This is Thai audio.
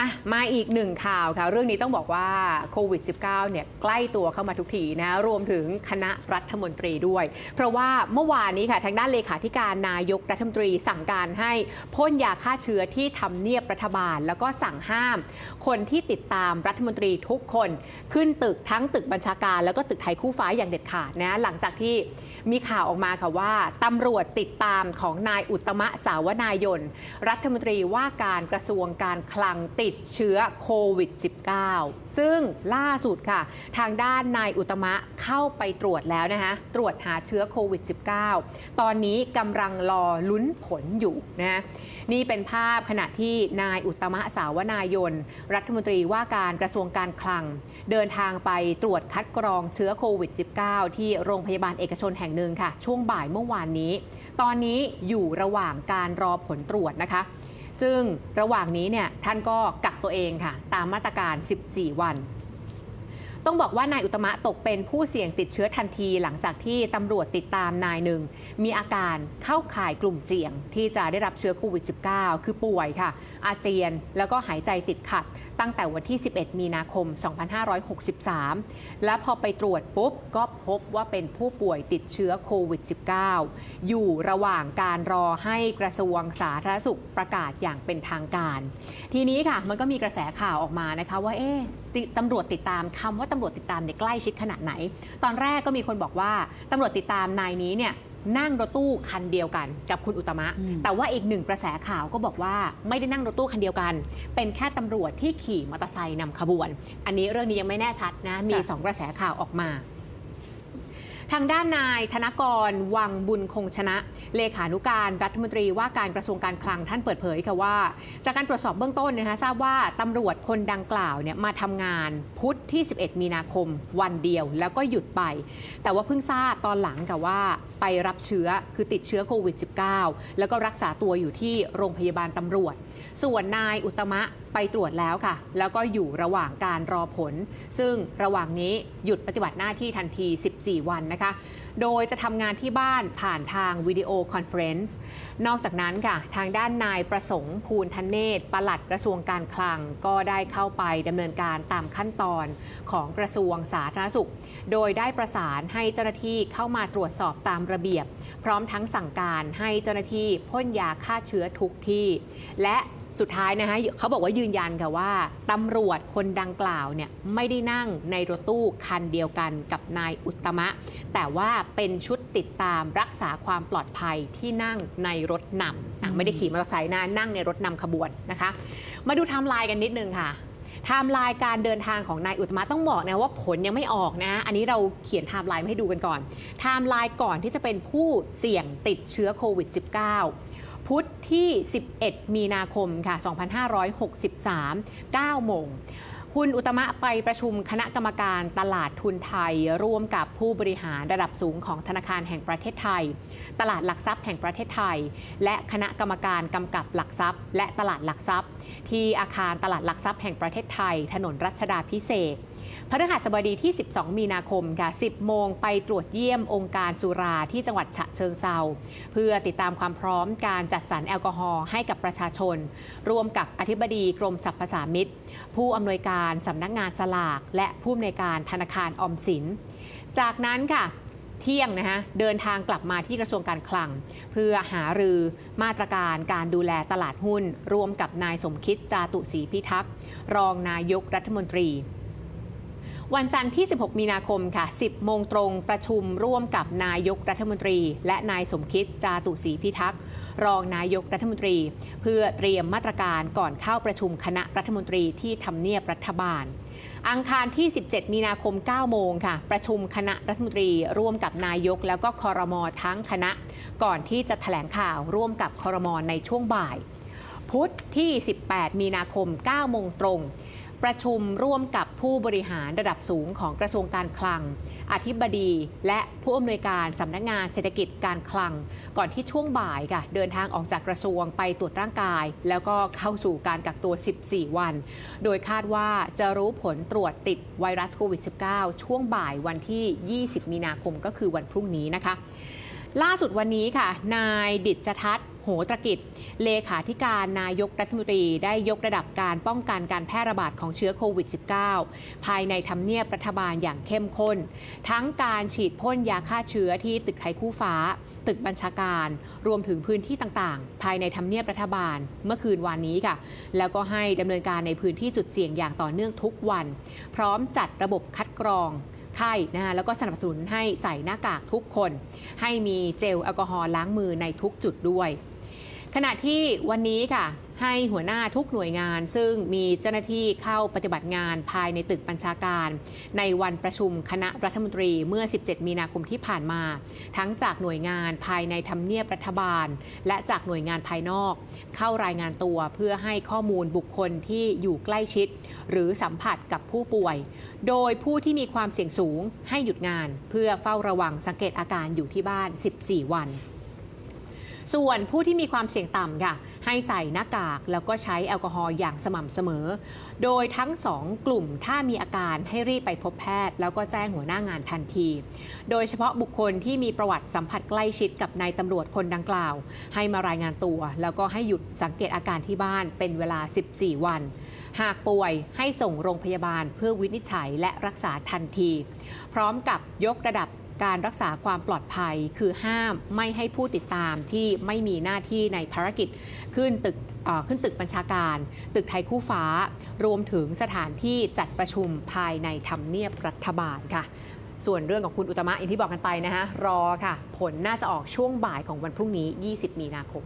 อะมาอีกหนึ่งข่าวค่ะ เรื่องนี้ต้องบอกว่าโควิด -19 เนี่ยใกล้ตัวเข้ามาทุกทีนะรวมถึงคณะรัฐมนตรีด้วย เพราะว่าเมื่อวานนี้ค่ะ ทางด้านเลขาธิการนายกรัฐมนตรี สั่งการให้พ่นยาฆ่าเชื้อที่ทำเนียบรัฐบาล แล้วก็สั่งห้าม คนที่ติดตามรัฐมนตรีทุกคน ขึ้นตึกทั้งตึกบัญชาการ แล้วก็ตึกไทยคู่ฟ้าอย่างเด็ดขาดนะหลังจากที่มีข่าวออกมาค่ะว่าตำรวจติดตามของนายอุตมะสาวนายน รัฐมนตรีว่าการกระทรวงการคลังติดเชื้อโควิด -19 ซึ่งล่าสุดค่ะ ทางด้านนายอุตมะเข้าไปตรวจแล้วนะคะตรวจหาเชื้อโควิด -19 ตอนนี้กำลังรอลุ้นผลอยู่นะนี่เป็นภาพขณะที่นายอุตมะสาวนายน รัฐมนตรีว่าการกระทรวงการคลัง เดินทางไปตรวจคัดกรองเชื้อโควิด -19 ที่โรงพยาบาลเอกชนแห่งหนึ่งค่ะ ช่วงบ่ายเมื่อวานนี้ ตอนนี้อยู่ระหว่างการรอผลตรวจนะคะ ซึ่งระหว่างนี้เนี่ยท่านก็กักตัวเองค่ะ ตามมาตรการ 14 วัน ต้องบอกว่านายอุตมะตกเป็นผู้เสี่ยงติดเชื้อทันที หลังจากที่ตำรวจติดตามนายหนึ่ง มีอาการเข้าข่ายกลุ่มเสี่ยง ที่จะได้รับเชื้อโควิด -19 คือป่วยค่ะ อาเจียนแล้วก็หายใจติดขัด ตั้งแต่วันที่ 11 มีนาคม 2563 และพอไปตรวจปุ๊บ ก็พบว่าเป็นผู้ป่วยติดเชื้อโควิด -19 อยู่ระหว่างการรอให้กระทรวงสาธารณสุขประกาศอย่างเป็นทางการ ทีนี้ค่ะมันก็มีกระแสข่าวออกมานะคะว่าเอ๊ะติตำรวจติดตามคำว่าตำรวจติดตามเนี่ยใกล้ชิดขนาดไหน ตอนแรกก็มีคนบอกว่าตำรวจติดตามนายนี้เนี่ยนั่งรถตู้คันเดียวกันกับคุณอุตตมะอืมแต่ว่าอีกหนึ่งกระแสข่าวก็บอกว่าไม่ได้นั่งรถตู้คันเดียวกัน เป็นแค่ตำรวจที่ขี่มอเตอร์ไซค์นำขบวน อันนี้เรื่องนี้ยังไม่แน่ชัดนะ มีสองกระแสข่าวออกมา ทางด้านนายธนกรวังบุญคงชนะ เลขานุการรัฐมนตรีว่าการกระทรวงการคลังท่านเปิดเผยค่ะว่า จากการตรวจสอบเบื้องต้นนะคะทราบว่าตำรวจคนดังกล่าวเนี่ยมาทำงานพุธที่ 11 มีนาคม วันเดียวแล้วก็หยุดไป แต่ว่าเพิ่งทราบตอนหลังกับว่าไปรับเชื้อคือติดเชื้อโควิด -19 แล้วก็รักษาตัวอยู่ที่โรงพยาบาลตำรวจ ส่วนนายอุตมะไปตรวจแล้วค่ะ แล้วก็อยู่ระหว่างการรอผล ซึ่งระหว่างนี้หยุดปฏิบัติหน้าที่ทันที 14 วันนะคะ โดยจะทำงานที่บ้านผ่านทางวิดีโอคอนเฟรนซ์ นอกจากนั้นค่ะ ทางด้านนายประสงค์ภูลทเนศปลัดกระทรวงการคลัง ก็ได้เข้าไปดำเนินการตามขั้นตอนของกระทรวงสาธารณสุข โดยได้ประสานให้เจ้าหน้าที่เข้ามาตรวจสอบตามระเบียบ พร้อมทั้งสั่งการให้เจ้าหน้าที่พ่นยาฆ่าเชื้อทุกที่ และ สุดท้ายนะคะเขาบอกว่ายืนยันค่ะว่าตำรวจคนดังกล่าวเนี่ยไม่ได้นั่งในรถตู้คันเดียวกันกับนายอุตตมะ แต่ว่าเป็นชุดติดตามรักษาความปลอดภัยที่นั่งในรถนำอะไม่ได้ขี่มอเตอร์ไซค์นะนั่งในรถนำขบวนนะคะ มาดูไทม์ไลน์กันนิดนึงค่ะไทม์ไลน์การเดินทางของนายอุตตมะต้องบอกนะว่าผลยังไม่ออกนะ อันนี้เราเขียนไทม์ไลน์มาให้ดูกันก่อนไทม์ไลน์ก่อนที่จะเป็นผู้เสี่ยงติดเชื้อโควิด -19 พุธที่ 11 มีนาคมค่ะ 2563 9โมงคุณอุตมะไปประชุมคณะกรรมการตลาดทุนไทย ร่วมกับผู้บริหารระดับสูงของธนาคารแห่งประเทศไทย ตลาดหลักทรัพย์แห่งประเทศไทย และคณะกรรมการกำกับหลักทรัพย์ และตลาดหลักทรัพย์ ที่อาคารตลาดหลักทรัพย์แห่งประเทศไทย ถนนรัชดาพิเศษ พฤหัสบดีที่ 12 มีนาคมค่ะ 10 โมงไปตรวจเยี่ยมองค์การสุราที่จังหวัดฉะเชิงเซาเพื่อติดตามความพร้อมการจัดสรรแอลกอฮอล์ให้กับประชาชน ร่วมกับอธิบดีกรมสรรพสามิตผู้อำนวยการสำนักงานสลาก และผู้อำนวยการธนาคารออมสิน จากนั้นค่ะเที่ยงนะคะเดินทางกลับมาที่กระทรวงการคลัง เพื่อหารือมาตรการการดูแลตลาดหุ้น ร่วมกับนายสมคิดจาตุศรีพิทักษ์ รองนายกรัฐมนตรี วันจันทร์ที่ 16 มีนาคมค่ะ 10 โมงตรงประชุมร่วมกับนายกรัฐมนตรี และนายสมคิดจาตุศรีพิทักษ์รองนายกรัฐมนตรี เพื่อเตรียมมาตรการก่อนเข้าประชุมคณะรัฐมนตรีที่ทำเนียบรัฐบาล อังคารที่ 17 มีนาคม 9 โมงค่ะ ประชุมคณะรัฐมนตรี ร่วมกับนายกแล้วก็คอรมอทั้งคณะ ก่อนที่จะแถลงข่าวร่วมกับคอรมอในช่วงบ่าย พุธที่ 18 มีนาคม 9 โมงตรง ประชุมร่วมกับผู้บริหารระดับสูงของกระทรวงการคลัง อธิบดีและผู้อำนวยการสำนักงานเศรษฐกิจการคลัง ก่อนที่ช่วงบ่ายค่ะเดินทางออกจากกระทรวงไปตรวจร่างกาย แล้วก็เข้าสู่การกักตัว 14 วัน โดยคาดว่าจะรู้ผลตรวจติดไวรัสโควิด -19 ช่วงบ่ายวันที่ 20 มีนาคมก็คือวันพรุ่งนี้นะคะ ล่าสุดวันนี้ค่ะ นายดิจทัศน์ ตรกิจ เลขาธิการนายกรัฐมนตรีได้ยกระดับการป้องกันการแพร่ระบาดของเชื้อโควิด -19 ภายในทำเนียบรัฐบาลอย่างเข้มข้น ทั้งการฉีดพ่นยาฆ่าเชื้อที่ตึกไทยคู่ฟ้า ตึกบัญชาการ รวมถึงพื้นที่ต่างๆ ภายในทำเนียบรัฐบาลเมื่อคืนวานนี้ค่ะ แล้วก็ให้ดำเนินการในพื้นที่จุดเสี่ยงอย่างต่อเนื่องทุกวัน พร้อมจัดระบบคัดกรองไข้นะคะแล้วก็สนับสนุนให้ใส่หน้ากากทุกคน ให้มีเจลแอลกอฮอล์ล้างมือในทุกจุดด้วย ขณะที่วันนี้ค่ะให้หัวหน้าทุกหน่วยงาน ซึ่งมีเจ้าหน้าที่เข้าปฏิบัติงานภายในตึกบัญชาการ ในวันประชุมคณะรัฐมนตรีเมื่อ 17 มีนาคมที่ผ่านมา ทั้งจากหน่วยงานภายในทำเนียบรัฐบาล และจากหน่วยงานภายนอก เข้ารายงานตัวเพื่อให้ข้อมูลบุคคลที่อยู่ใกล้ชิด หรือสัมผัสกับผู้ป่วย โดยผู้ที่มีความเสี่ยงสูงให้หยุดงาน เพื่อเฝ้าระวังสังเกตอาการอยู่ที่บ้าน 14 วัน ส่วนผู้ที่มีความเสี่ยงต่ำค่ะ ให้ใส่หน้ากากแล้วก็ใช้แอลกอฮอล์อย่างสม่ำเสมอ โดยทั้งสองกลุ่มถ้ามีอาการให้รีบไปพบแพทย์ แล้วก็แจ้งหัวหน้างานทันที โดยเฉพาะบุคคลที่มีประวัติสัมผัสใกล้ชิดกับนายตำรวจคนดังกล่าว ให้มารายงานตัว แล้วก็ให้หยุดสังเกตอาการที่บ้านเป็นเวลา 14 วัน หากป่วยให้ส่งโรงพยาบาลเพื่อวินิจฉัยและรักษาทันที พร้อมกับยกระดับ การรักษาความปลอดภัย คือห้ามไม่ให้ผู้ติดตามที่ไม่มีหน้าที่ในภารกิจ ขึ้นตึกขึ้นตึกบัญชาการ ตึกไทยคู่ฟ้า รวมถึงสถานที่จัดประชุมภายในทำเนียบรัฐบาลค่ะส่วนเรื่องของคุณอุตมะอย่างที่บอกกันไปนะฮะรอค่ะ ผลน่าจะออกช่วงบ่ายของวันพรุ่งนี้ 20 มีนาคม